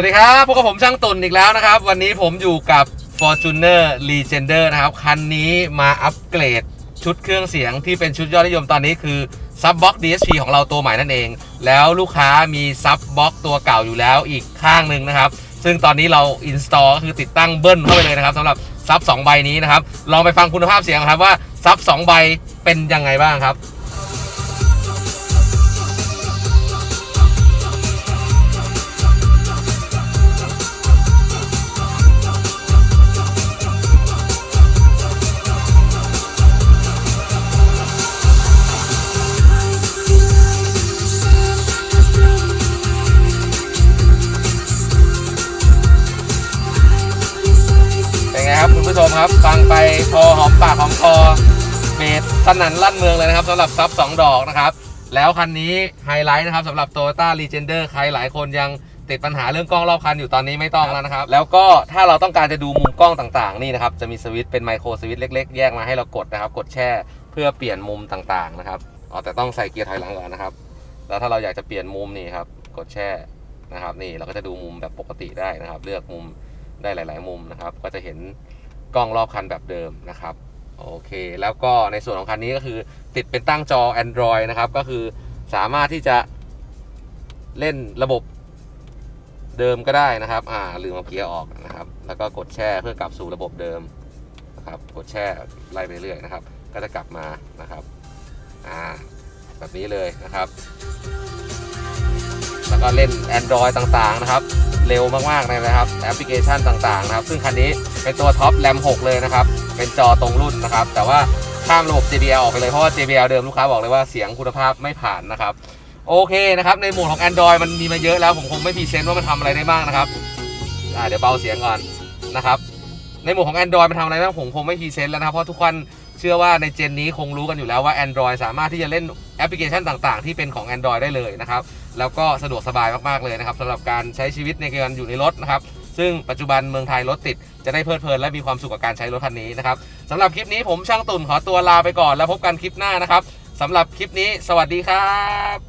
วัสดีครับพบกับผมช่างตุนอีกแล้วนะครับ วันนี้ผมอยู่กับ Fortuner Legender นะครับ คันนี้มาอัปเกรดชุดเครื่องเสียงที่เป็นชุดยอดนิยมตอนนี้คือ Sub Box DSP ของเราตัวใหม่นั่นเอง แล้วลูกค้ามี Sub Box ตัวเก่าอยู่แล้วอีกข้างหนึ่งนะครับ ซึ่งตอนนี้เรา install ก็คือติดตั้งเบิ้ลเข้าไปเลยนะครับสำหรับซับ2ใบนี้นะครับ ลองไปฟังคุณภาพเสียงครับว่าซับ2ใบเป็นยังไงบ้างครับ ครับคุณผู้ชมครับ ฟังไปพอหอมปากหอมคอเบสสนั่นลั่นเมืองเลยนะครับสำหรับซับ2ดอกนะครับ แล้วคันนี้ไฮไลท์นะครับสำหรับ Toyota Legender ใครหลายคนยังติดปัญหาเรื่องกล้องรอบคันอยู่ตอนนี้ไม่ต้องแล้วนะครับ แล้วก็ถ้าเราต้องการจะดูมุมกล้องต่างๆ นี่นะครับ จะมีสวิตช์เป็นไมโครสวิตช์เล็กๆ แยกมาให้เรากดนะครับ กดแช่เพื่อเปลี่ยนมุมต่างๆนะครับอ๋อแต่ต้องใส่เกียร์ถอยหลังก่อนนะครับ แล้วถ้าเราอยากจะเปลี่ยนมุมนี่ครับ กดแช่นะครับ นี่เราก็จะดูมุมแบบปกติได้นะครับ เลือกมุมได้หลาย ๆ มุมนะครับ ก็จะเห็น กล้องรอบคันแบบเดิมนะครับโอเค แล้วก็ในส่วนของคันนี้ก็คือติดเป็นตั้งจอ Android นะครับก็คือสามารถที่จะเล่นระบบเดิมก็ได้นะครับ อ่า ลืมเอาเกียร์ออกนะครับ แล้วก็กดแช่เพื่อกลับสู่ระบบเดิมนะครับ กดแช่ไล่ไปเรื่อยนะครับ ก็จะกลับมานะครับ อ่า แบบนี้เลยนะครับ แล้วก็เล่น Android ต่างๆนะครับ เร็วมากๆเลยนะครับแอปพลิเคชันต่างๆนะครับ ซึ่งคันนี้เป็นตัวท็อปแรม6เลยนะครับ เป็นจอตรงรุ่นนะครับ แต่ว่าข้ามระบบ JBL ออกไปเลยเพราะว่า JBL เดิมลูกค้าบอกเลยว่าเสียงคุณภาพไม่ผ่านนะครับ โอเคนะครับ ในโหมดของ Android มันมีมาเยอะแล้วผมคงไม่พรีเซนต์ว่ามันทำอะไรได้บ้างนะครับเดี๋ยวเบาเสียงก่อนนะครับในโหมดของ Android มันทำอะไรบ้างผมคงไม่พรีเซนต์แล้วนะครับเพราะทุกคน เชื่อว่าในเจนนี้คงรู้กันอยู่แล้วว่า Android สามารถที่จะเล่นแอปพลิเคชันต่างๆ ที่เป็นของ Android ได้เลยนะครับ แล้วก็สะดวกสบายมากๆเลยนะครับสำหรับการใช้ชีวิตในการอยู่ในรถนะครับ ซึ่งปัจจุบันเมืองไทยรถติด จะได้เพลิดเพลินและมีความสุขกับการใช้รถคันนี้นะครับสำหรับคลิปนี้ผมช่างตุ่นขอตัวลาไปก่อนแล้วพบกันคลิปหน้านะครับสำหรับคลิปนี้ สวัสดีครับ